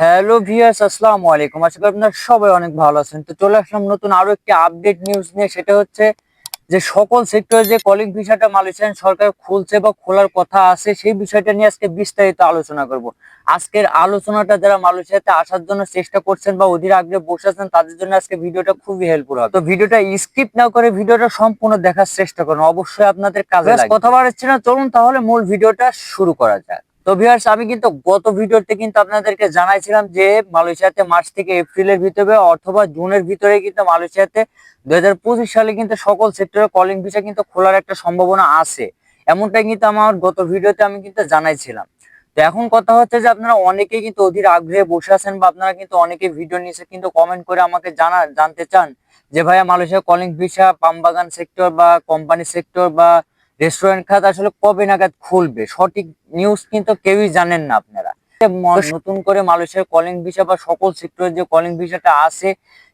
Hello ভিয়াস আসসালামু আলাইকুম। আশা করি আপনারা সবাই অনেক ভালো আছেন। তো চলে আসলাম নতুন আরও একটি আপডেট নিউজ নিয়ে। সেটা হচ্ছে যে সকল সেক্টরে যে কলিং ভিসাটা মালয়েশিয়ান সরকার খুলছে বা খোলার কথা আছে সেই বিষয়টা নিয়ে আজকে বিস্তারিত আলোচনা করব। আজকের আলোচনাটা যারা মালয়েশিয়াতে আসার জন্য চেষ্টা করছেন বা অধীর আগ্রহে বসে আছেন তাদের জন্য আজকে ভিডিওটা খুবই হেল্পফুল হবে। তো ভিডিওটা স্কিপ না করে ভিডিওটা সম্পূর্ণ দেখার চেষ্টা করুন। অবশ্যই আপনাদের কাজে লাগবে। কথা বাড়াচ্ছি না। চলুন তাহলে মূল ভিডিওটা শুরু করা যাক। তো ভিউয়ার্স আমি কিন্তু গত ভিডিওতে কিন্তু আপনাদেরকে জানাইছিলাম যে মালয়েশিয়াতে মার্চ থেকে এপ্রিলের ভিতরে অথবা জুনের ভিতরে কিন্তু মালয়েশিয়াতে দুই হাজার পঁচিশ সালে কিন্তু সকল সেক্টরে কলিং ভিসা কিন্তু খোলার একটা সম্ভাবনা আছে। এমনটাই কিন্তু আমার গত ভিডিওতে আমি কিন্তু জানাইছিলাম। তো এখন কথা হচ্ছে যে আপনারা অনেকেই কিন্তু অধীর আগ্রহে বসে আছেন বা আপনারা কিন্তু অনেকে ভিডিও নিচে কিন্তু কমেন্ট করে আমাকে জানা, জানতে চান যে ভাইয়া মালয়েশিয়া কলিং ভিসা পামবাগান সেক্টর বা কোম্পানি সেক্টর বা রেস্টুরেন্ট খাত আসলে কবে নাগাদ খুলবে? সঠিক নিউজ কিন্তু কেউই জানেন না আপনারা। নতুন করে মালয়েশিয়ার কলিং ভিসা বা সকল সেক্টরের যে কলিং ভিসাটা আছে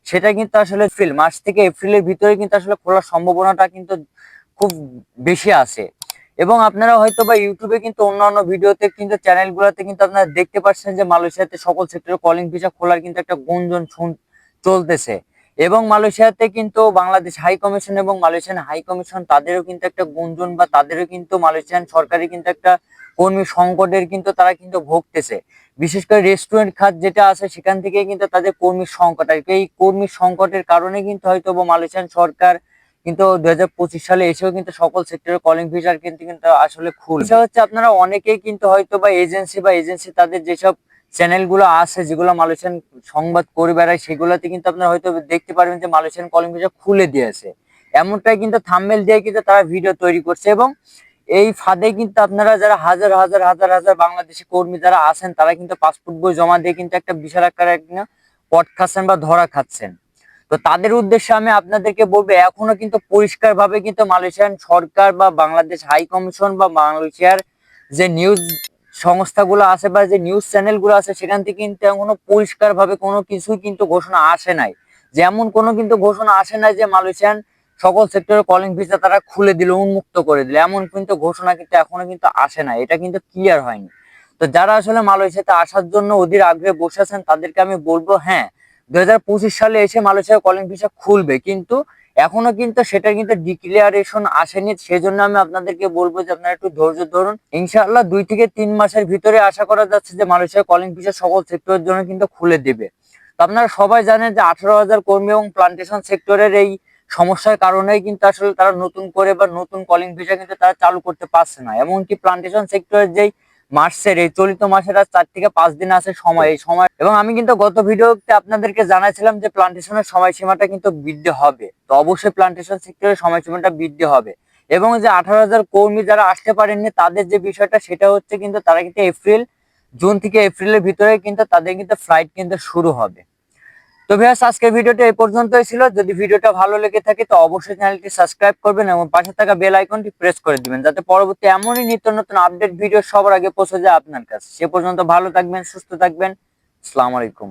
সেটা কিন্তু আসলে এপ্রিল মাস থেকে এপ্রিলের ভিতরে কিন্তু আসলে খোলার সম্ভাবনাটা কিন্তু খুব বেশি আছে। এবং আপনারা হয়তো বা ইউটিউবে কিন্তু অন্যান্য ভিডিওতে কিন্তু চ্যানেলগুলোতে কিন্তু আপনারা দেখতে পাচ্ছেন যে মালয়েশিয়াতে সকল সেক্টরে কলিং ভিসা খোলার কিন্তু একটা গুঞ্জন শুন- চলতেছে। এবং মালয়েশিয়াতে কিন্তু বাংলাদেশ হাই কমিশন এবং মালয়েশিয়ান হাই কমিশন তাদেরও কিন্তু একটা গুঞ্জন বা তাদেরও কিন্তু মালয়েশিয়ান সরকারি কিন্তু একটা কর্মী সংকটের কিন্তু তারা কিন্তু ভুগতেছে। বিশেষ করে রেস্টুরেন্ট খাত যেটা আছে, সেখান থেকে কিন্তু তাদের কর্মী সংকট। আর এই কর্মী সংকটের কারণে কিন্তু হয়তো মালয়েশিয়ান সরকার কিন্তু দুই হাজার পঁচিশ সালে এসেও কিন্তু সকল সেক্টরে কলিং ফিচার কিন্তু কিন্তু আসলে খুল হচ্ছে আপনারা অনেকেই কিন্তু হয়তো বা এজেন্সি বা এজেন্সি তাদের যেসব চ্যানেলগুলো আছে, যেগুলো মালয়েশিয়ান সংবাদ করে বেড়ায় সেগুলোতে কিন্তু আপনারা হয়তো দেখতে পারবেন যে মালয়েশিয়ান কলিং ফিচার খুলে দিয়েছে। এমনটাই কিন্তু থাম্বেল দিয়ে কিন্তু তারা ভিডিও তৈরি করছে এবং এই ফাঁদে কিন্তু আপনারা যারা হাজার হাজার হাজার হাজার বাংলাদেশি কর্মী যারা আছেন, তারা কিন্তু পাসপোর্ট বই জমা দিয়ে কিন্তু একটা বিশাল আকারে একটা পট খাচ্ছেন বা ধরা খাচ্ছেন। তো তাদের উদ্দেশ্যে আমি আপনাদেরকে বলব, এখনও কিন্তু পরিষ্কার ভাবে কিন্তু মালয়েশিয়ান সরকার বা বাংলাদেশ হাই কমিশন বা মালয়েশিয়ার যে নিউজ সংস্থাগুলো বা যে নিউজ চ্যানেলগুলো আছে সেখান থেকে কিন্তু এখনও পরিষ্কার ভাবে কোনো কিছুই কিন্তু ঘোষণা আসে নাই। যেমন কোনো কিন্তু ঘোষণা আসে নাই যে মালয়েশিয়ান সকল সেক্টরে কলিং ভিসা তারা খুলে দিল, উন্মুক্ত করে দিল। এমন কিন্তু ঘোষণা কিন্তু এখনও কিন্তু আসে না এটা কিন্তু ক্লিয়ার হয়নি। তো যারা আসলে মালয়েশিয়াতে আসার জন্য অধীর আগ্রহে বসে আছেন, তাদেরকে আমি বলব হ্যাঁ দুই হাজার পঁচিশ সালে এসে মালয়েশিয়া কলিং ভিসা খুলবে। কিন্তু এখনও কিন্তু সেটা কিন্তু ডিক্লিয়ারেশন আসেনি, সেজন্য আমি আপনাদেরকে বলব যে আপনারা একটু ধৈর্য ধরুন। ইনশাআল্লাহ দুই থেকে তিন মাসের ভিতরে আশা করা যাচ্ছে যে মালয়েশিয়া কলিং ভিসা সকল সেক্টরের জন্য কিন্তু খুলে দেবে। তো আপনারা সবাই জানেন যে আঠারো হাজার কর্মী এবং প্লান্টেশন সেক্টরের এই সমস্যার কারণেই কিন্তু আসলে তারা নতুন করে বা নতুন কলিং ভিসা কিন্তু তারা চালু করতে পারছে না। এমনকি প্লান্টেশন সেক্টরের যেই মার্চের এই চলিত মাসের আর চার থেকে পাঁচ দিন আছে সময়, এই সময়। এবং আমি কিন্তু গত ভিডিওতে আপনাদেরকে জানাইছিলাম যে প্লান্টেশনের সময়সীমাটা কিন্তু বৃদ্ধি হবে। তো অবশ্যই প্লান্টেশন সেক্টরের সময়সীমাটা বৃদ্ধি হবে। এবং যে আঠারো হাজার কর্মী যারা আসতে পারেননি, তাদের যে বিষয়টা, সেটা হচ্ছে কিন্তু তারা কিন্তু এপ্রিল জুন থেকে এপ্রিলের ভিতরে কিন্তু তাদের কিন্তু ফ্লাইট কিন্তু শুরু হবে। তো ভাইয়াস আজকের ভিডিওটা এই পর্যন্তই ছিল। যদি ভিডিওটা ভালো লেগে থাকে, তো অবশ্যই চ্যানেলটি সাবস্ক্রাইব করবেন এবং পাশে থাকা বেল আইকনটি প্রেস করে দিবেন, যাতে পরবর্তী এমনই নিত্য নতুন আপডেট ভিডিও সবার আগে পৌঁছে যায় আপনার কাছে। সে পর্যন্ত ভালো থাকবেন, সুস্থ থাকবেন। আসসালামু আলাইকুম।